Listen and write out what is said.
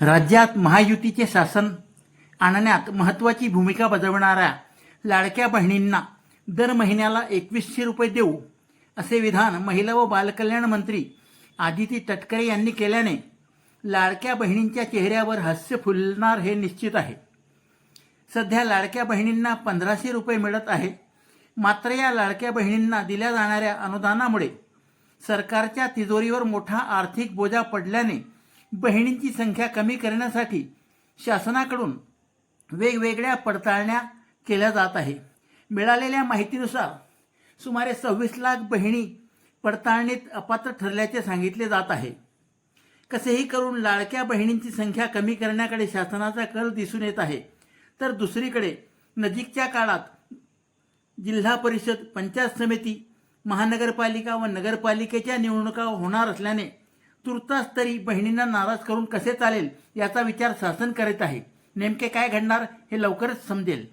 राज्यात महायुतीचे शासन आणण्यात महत्त्वाची भूमिका बजावणाऱ्या लाडक्या बहिणींना दर महिन्याला एकवीसशे रुपये देऊ असे विधान महिला व बालकल्याण मंत्री आदिती तटकरे यांनी केल्याने लाडक्या बहिणींच्या चेहऱ्यावर हास्य फुलणार हे निश्चित आहे. सध्या लाडक्या बहिणींना पंधराशे रुपये मिळत आहे. मात्र या लाडक्या बहिणींना दिल्या जाणाऱ्या अनुदानामुळे सरकारच्या तिजोरीवर मोठा आर्थिक बोजा पडल्याने बहिणींची संख्या कमी करण्यासाठी शासनाकडून वेगवेगळ्या पडताळण्या केल्या जात आहे. मिळालेल्या माहितीनुसार सुमारे सव्वीस लाख बहिणी पडताळणीत अपात्र ठरल्याचे सांगितले जात आहे. कसेही करून लाडक्या बहिणींची संख्या कमी करण्याकडे शासनाचा कल दिसून येत आहे. तर दुसरीकडे नजीकच्या काळात जिल्हा परिषद पंचायत समिती महानगरपालिका व नगरपालिकेच्या निवडणुका होणार असल्याने तुर्तास तरी बहिणींना नाराज करून कसे चालेल याचा विचार शासन करीत आहे. नेमके काय घडणार हे लवकरच समजेल.